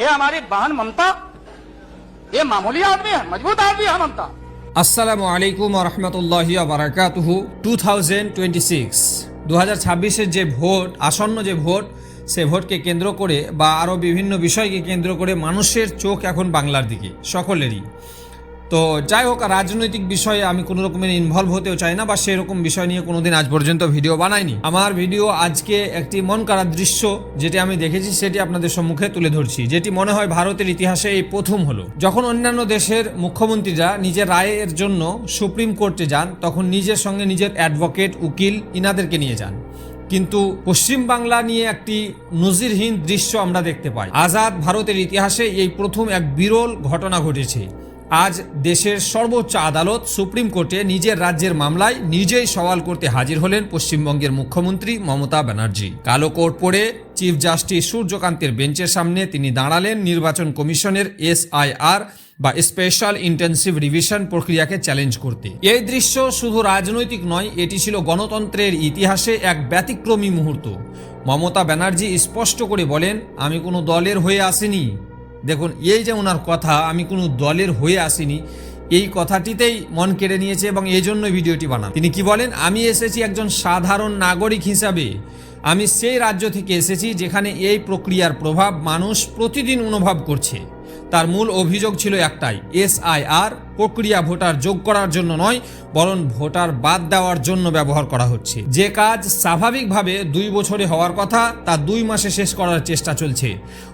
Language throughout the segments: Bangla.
ये हमारी बहन ममता ये मामूली आदमी है मजबूत आदमी है ममता আসসালামু আলাইকুম রহমতুল্লাহি বারাকাতুহু টু থাউজেন্ড টোয়েন্টি সিক্স দু হাজার ছাব্বিশের যে ভোট আসন্ন যে ভোট সে ভোটকে কেন্দ্র করে বা আরও বিভিন্ন বিষয়কে কেন্দ্র করে মানুষের চোখ এখন বাংলার দিকে সকলেরই তো যাই হোক, রাজনৈতিক বিষয়ে আমি কোনো রকমের ইনভলভ হতেও চাই না বা সেরকম বিষয় নিয়ে কোনোদিন আজ পর্যন্ত ভিডিও বানাইনি। আমার ভিডিও আজকে একটি মন কাড়ার দৃশ্য যেটি আমি দেখেছি, সেটি আপনাদের সম্মুখে তুলে ধরছি, যেটি মনে হয় ভারতের ইতিহাসে এই প্রথম হলো। যখন অন্যান্য দেশের মুখ্যমন্ত্রীরা নিজের রায়ের জন্য সুপ্রিম কোর্টে যান, তখন নিজের সঙ্গে নিজের অ্যাডভোকেট উকিল ইনাদেরকে নিয়ে যান। কিন্তু পশ্চিম বাংলা নিয়ে একটি নজিরহীন দৃশ্য আমরা দেখতে পাই। আজাদ ভারতের ইতিহাসে এই প্রথম এক বিরল ঘটনা ঘটেছে। আজ দেশের সর্বোচ্চ আদালত সুপ্রিম কোর্টে নিজের রাজ্যের মামলায় নিজেই সওয়াল করতে হাজির হলেন পশ্চিমবঙ্গের মুখ্যমন্ত্রী মমতা ব্যানার্জি। কালো কোর্ট পরে চিফ জাস্টিস সূর্যকান্তের বেঞ্চের সামনে তিনি দাঁড়ালেন নির্বাচন কমিশনের এসআইআর বা স্পেশাল ইন্টেন্সিভ রিভিশন প্রক্রিয়াকে চ্যালেঞ্জ করতে। এই দৃশ্য শুধু রাজনৈতিক নয়, এটি ছিল গণতন্ত্রের ইতিহাসে এক ব্যতিক্রমী মুহূর্ত। মমতা ব্যানার্জি স্পষ্ট করে বলেন, আমি কোনো দলের হয়ে আসিনি। দেখুন, এই যে ওনার কথা, আমি কোনো দলের হয়ে আসিনি, এই কথাটিতেই মন কেড়ে নিয়েছে এবং এই জন্য ভিডিওটি বানান। তিনি কি বলেন? আমি এসেছি একজন সাধারণ নাগরিক হিসাবে। আমি সেই রাজ্য থেকে এসেছি যেখানে এই প্রক্রিয়ার প্রভাব মানুষ প্রতিদিন অনুভব করছে। তার মূল অভিযোগ ছিল একটাই এসআইআর প্রক্রিয়া ভোটার যোগ করার জন্য নয়, বরং ভোটার বাদ দেওয়ার জন্য ব্যবহার করা হচ্ছে। যে কাজ স্বাভাবিকভাবে দুই বছরে হওয়ার কথা, তা দুই মাসে শেষ করার চেষ্টা চলছে।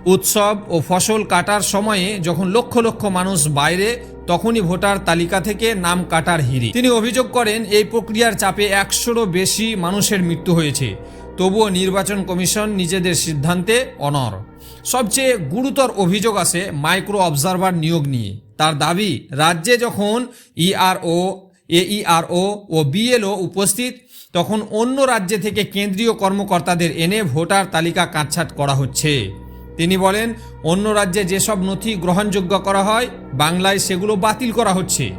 উৎসব ও ফসল কাটার সময়ে যখন লক্ষ লক্ষ মানুষ বাইরে, তখনই ভোটার তালিকা থেকে নাম কাটার হিরি তিনি অভিযোগ করেন, এই প্রক্রিয়ার চাপে একশোরও বেশি মানুষের মৃত্যু হয়েছে। তবুও নির্বাচন কমিশন নিজেদের সিদ্ধান্তে অনর। সবচেয়ে গুরুতর অভিযোগ আছে মাইক্রো অবজারভার নিয়োগ নিয়ে। তার দাবি, রাজ্যে যখন ইআরও এইআরও ও বিএলও উপস্থিত, তখন অন্য রাজ্য থেকে কেন্দ্রীয় কর্মকর্তাদের এনে ভোটার তালিকা কাটছাট করা হচ্ছে। তিনি বলেন, অন্য রাজ্যে যেসব নথি গ্রহণযোগ্য করা হয়, বাংলায় সেগুলো বাতিল করা হচ্ছে।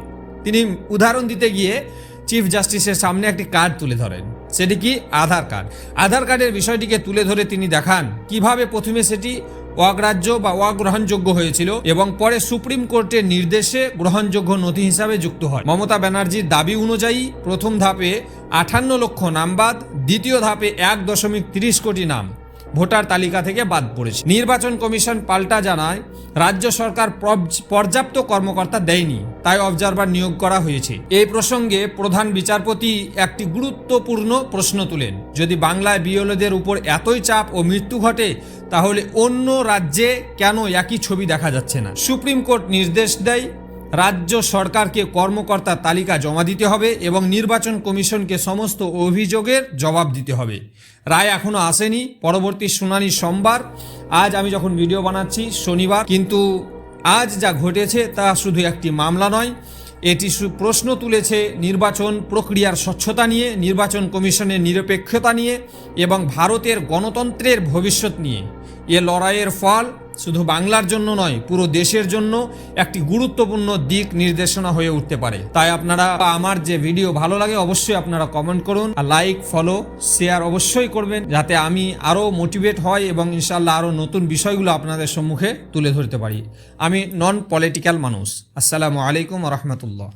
তিনি উদাহরণ দিতে গিয়ে, চিফ জাস্টিসের সামনে একটি কার্ড তুলে ধরেন। সেটি কি আধার কার্ড? আধার কার্ডের বিষয়টিকে তুলে ধরে তিনি দেখান কীভাবে প্রথমে সেটি অগ্রাহ্য বা অগ্রহণযোগ্য হয়েছিল এবং পরে সুপ্রিম কোর্টের নির্দেশে গ্রহণযোগ্য নথি হিসাবে যুক্ত হয় মমতা ব্যানার্জির দাবি অনুযায়ী প্রথম ধাপে আঠান্ন লক্ষ নাম বাদ দ্বিতীয় ধাপে এক দশমিক তিরিশ কোটি নাম। ভোটার তালিকা থেকে বাদ পড়েছে। নির্বাচন কমিশন পাল্টা জানায়, রাজ্য সরকার পর্যাপ্ত কর্মকর্তা দেয়নি, তাই অবজারভার নিয়োগ করা হয়েছে। এই প্রসঙ্গে প্রধান বিচারপতি একটি গুরুত্বপূর্ণ প্রশ্ন তুলেন। যদি বাংলায় বিএলওদের উপর এতই চাপ ও মৃত্যু ঘটে, তাহলে অন্য রাজ্যে কেন একই ছবি দেখা যাচ্ছে না? সুপ্রিম কোর্ট নির্দেশ দেয় রাজ্য সরকারকে কর্মকর্তার তালিকা জমা দিতে হবে এবং নির্বাচন কমিশনকে সমস্ত অভিযোগের জবাব দিতে হবে। রায় এখনও আসেনি। পরবর্তী শুনানি সোমবার। আজ আমি যখন ভিডিও বানাচ্ছি, শনিবার, কিন্তু আজ যা ঘটেছে তা শুধু একটি মামলা নয়। এটি প্রশ্ন তুলেছে নির্বাচন প্রক্রিয়ার স্বচ্ছতা নিয়ে, নির্বাচন কমিশনের নিরপেক্ষতা নিয়ে এবং ভারতের গণতন্ত্রের ভবিষ্যৎ নিয়ে। এ লড়াইয়ের ফল শুধু বাংলার জন্য নয়, পুরো দেশের জন্য একটি গুরুত্বপূর্ণ দিক নির্দেশনা হয়ে উঠতে পারে। তাই আপনারা আমার যে ভিডিও ভালো লাগে অবশ্যই আপনারা কমেন্ট করুন লাইক ফলো শেয়ার অবশ্যই করবেন যাতে আমি আরও মোটিভেট হয় এবং ইনশাল্লাহ আরও নতুন বিষয়গুলো আপনাদের সম্মুখে তুলে ধরতে পারি। আমি নন পলিটিক্যাল মানুষ। আসসালামু আলাইকুম রহমতুল্লাহ।